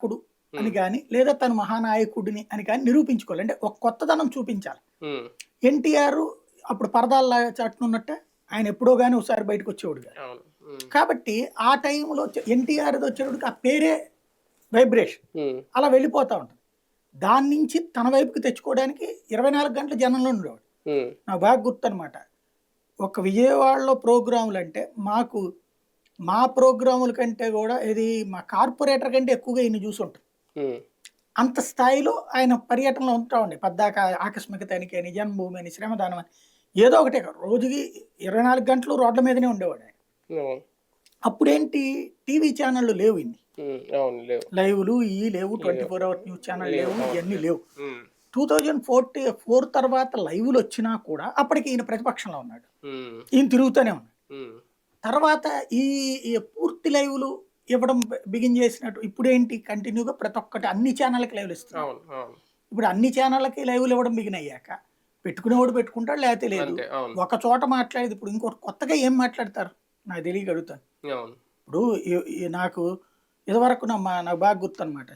కుడు అని కానీ లేదా తను మహానాయకుడిని అని కానీ నిరూపించుకోవాలి. అంటే ఒక కొత్తదనం చూపించాలి. ఎన్టీఆర్ అప్పుడు పరదాల చాటునున్నట్టే ఆయన ఎప్పుడో కానీ ఒకసారి బయటకు వచ్చేవాడు కాబట్టి ఆ టైంలో ఎన్టీఆర్ వచ్చేటప్పటికి ఆ పేరే వైబ్రేషన్. అలా వెళ్ళిపోతూ ఉంటుంది. దాని నుంచి తన వైపుకి తెచ్చుకోవడానికి ఇరవై నాలుగు గంటలు జనంలో ఉండేవాడు. నాకు బాగా గుర్తనమాట ఒక విజయవాడలో ప్రోగ్రాములు అంటే మాకు మా ప్రోగ్రాముల కంటే కూడా ఇది మా కార్పొరేటర్ కంటే ఎక్కువగా ఈయన చూసుంటాం ఉమ్, అంత స్థాయిలో ఆయన పర్యటనలో ఉంటా ఉండే పద్దాక ఆకస్మిక తనిఖీ అని జన్మభూమి అని శ్రమదానం అని ఏదో ఒకటే. రోజుకి ఇరవై నాలుగు గంటలు రోడ్ల మీదనే ఉండేవాడు ఆయన. అప్పుడేంటి? టీవీ ఛానళ్ళు లేవు ఇన్ని. లైవ్లు ఈ లేవు twenty four hour news channel లేవు ఇవన్నీ లేవు. టూ థౌజండ్ ఫోర్టీ ఫోర్ తర్వాత లైవ్లు వచ్చినా కూడా అప్పటికి ఈయన ప్రతిపక్షంలో ఉన్నాడు. ఈయన తిరుగుతూనే ఉన్నాడు. తర్వాత ఈ పూర్తి లైవ్లు ఇవ్వడం బిగిన్ చేసినట్టు ఇప్పుడు ఏంటి కంటిన్యూగా ప్రతి ఒక్కటి అన్ని ఛానళ్ళకి లైవ్లు ఇస్తున్నారు. ఇప్పుడు అన్ని ఛానళ్ళకి లైవ్లు ఇవ్వడం బిగిన్ అయ్యాక పెట్టుకునేవాడు పెట్టుకుంటాడు లేకపోతే లేదు. ఒక చోట మాట్లాడేది ఇప్పుడు ఇంకోటి కొత్తగా ఏం మాట్లాడతారు? నాకు తెలియక అడుగుతాను. అవును. ఇప్పుడు నాకు ఇదివరకు నా నాకు బాగా గుర్తు అనమాట